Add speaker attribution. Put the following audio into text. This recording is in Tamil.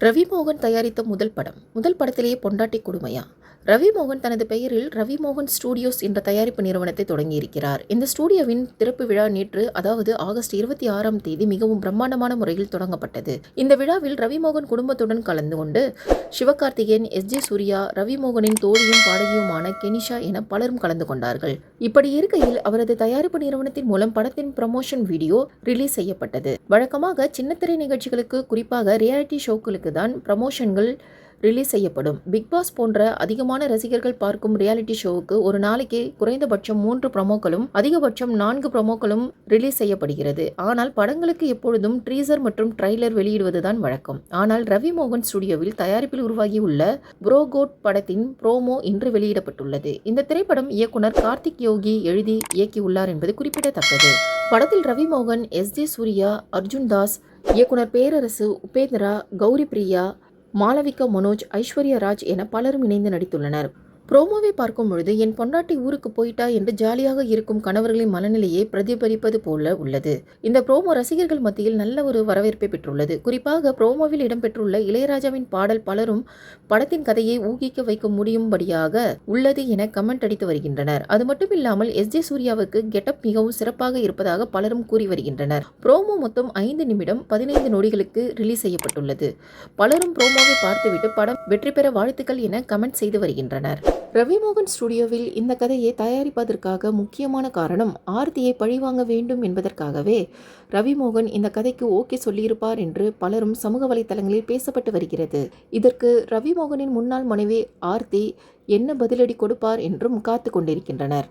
Speaker 1: ரவி மோகன் தயாரித்த முதல் படம். முதல் படத்திலேயே பொண்டாட்டி கொடுமையா? ரவிமோகன் தனது பெயரில் ரவிமோகன் ஸ்டூடியோஸ் என்ற தயாரிப்பு நிறுவனத்தை தொடங்கியிருக்கிறார். இந்த ஸ்டூடியோவின் திறப்பு விழா நேற்று அதாவது ஆகஸ்ட் இருபத்தி ஆறாம் தேதி மிகவும் பிரம்மாண்டமான முறையில் தொடங்கப்பட்டது. இந்த விழாவில் ரவிமோகன் குடும்பத்துடன் கலந்து கொண்டு சிவகார்த்திகேயன் எஸ் ஜே சூர்யா ரவிமோகனின் தோழியும் பாடகியுமான கெனிஷா என பலரும் கலந்து கொண்டார்கள். இப்படி இருக்கையில் அவரது தயாரிப்பு நிறுவனத்தின் மூலம் படத்தின் ப்ரமோஷன் வீடியோ ரிலீஸ் செய்யப்பட்டது. வழக்கமாக சின்னத்திரை நிகழ்ச்சிகளுக்கு குறிப்பாக ரியாலிட்டி ஷோக்களுக்கு தான் ப்ரமோஷன்கள் ரிலீஸ் செய்யப்படும். பிக் பாஸ் போன்ற அதிகமான ரசிகர்கள் பார்க்கும் ரியாலிட்டி ஷோவுக்கு ஒரு நாளைக்கு குறைந்தபட்சம் மூன்று ப்ரமோக்களும் அதிகபட்சம் நான்கு ப்ரமோக்களும் ரிலீஸ் செய்யப்படுகிறது. ஆனால் படங்களுக்கு எப்பொழுதும் ட்ரீசர் மற்றும் ட்ரைலர் வெளியிடுவதுதான் வழக்கம். ஆனால் ரவி மோகன் ஸ்டுடியோவில் தயாரிப்பில் உருவாகியுள்ள புரோகோட் படத்தின் ப்ரோமோ இன்று வெளியிடப்பட்டுள்ளது. இந்த திரைப்படம் இயக்குனர் கார்த்திக் யோகி எழுதி இயக்கியுள்ளார் என்பது குறிப்பிடத்தக்கது. படத்தில் ரவி மோகன் எஸ் ஜே சூர்யா அர்ஜுன் தாஸ் இயக்குனர் பேரரசு உபேந்திரா கௌரி பிரியா மாளவிகா மனோஜ் ஐஸ்வர்யா ராஜ் என பலரும் இணைந்து நடித்துள்ளனர். ப்ரோமோவை பார்க்கும் பொழுது என் பொண்டாட்டி ஊருக்கு போயிட்டா என்று ஜாலியாக இருக்கும் கணவர்களின் மனநிலையை பிரதிபலிப்பது போல உள்ளது. இந்த ப்ரோமோ ரசிகர்கள் மத்தியில் நல்ல ஒரு வரவேற்பை பெற்றுள்ளது. குறிப்பாக ப்ரோமோவில் இடம்பெற்றுள்ள இளையராஜாவின் பாடல் பலரும் படத்தின் கதையை ஊகிக்க வைக்க முடியும்படியாக உள்ளது என கமெண்ட் அடித்து வருகின்றனர். அது மட்டும் இல்லாமல் எஸ். ஜே. சூர்யாவுக்கு கெட்டப் மிகவும் சிறப்பாக இருப்பதாக பலரும் கூறி வருகின்றனர். ப்ரோமோ மொத்தம் ஐந்து நிமிடம் பதினைந்து நொடிகளுக்கு ரிலீஸ் செய்யப்பட்டுள்ளது. பலரும் ப்ரோமோவை பார்த்துவிட்டு படம் வெற்றி பெற வாழ்த்துக்கள் என கமெண்ட் செய்து வருகின்றனர். ரவிமோகன் ஸ்டுடியோவில் இந்த கதையை தயாரிப்பதற்காக முக்கியமான காரணம் ஆர்த்தியை பழிவாங்க வேண்டும் என்பதற்காகவே ரவிமோகன் இந்த கதைக்கு ஓகே சொல்லியிருப்பார் என்று பலரும் சமூக வலைத்தளங்களில் பேசப்பட்டு வருகிறது. இதற்கு ரவிமோகனின் முன்னாள் மனைவி ஆர்த்தி என்ன பதிலடி கொடுப்பார் என்றும் காத்து கொண்டிருக்கின்றனர்.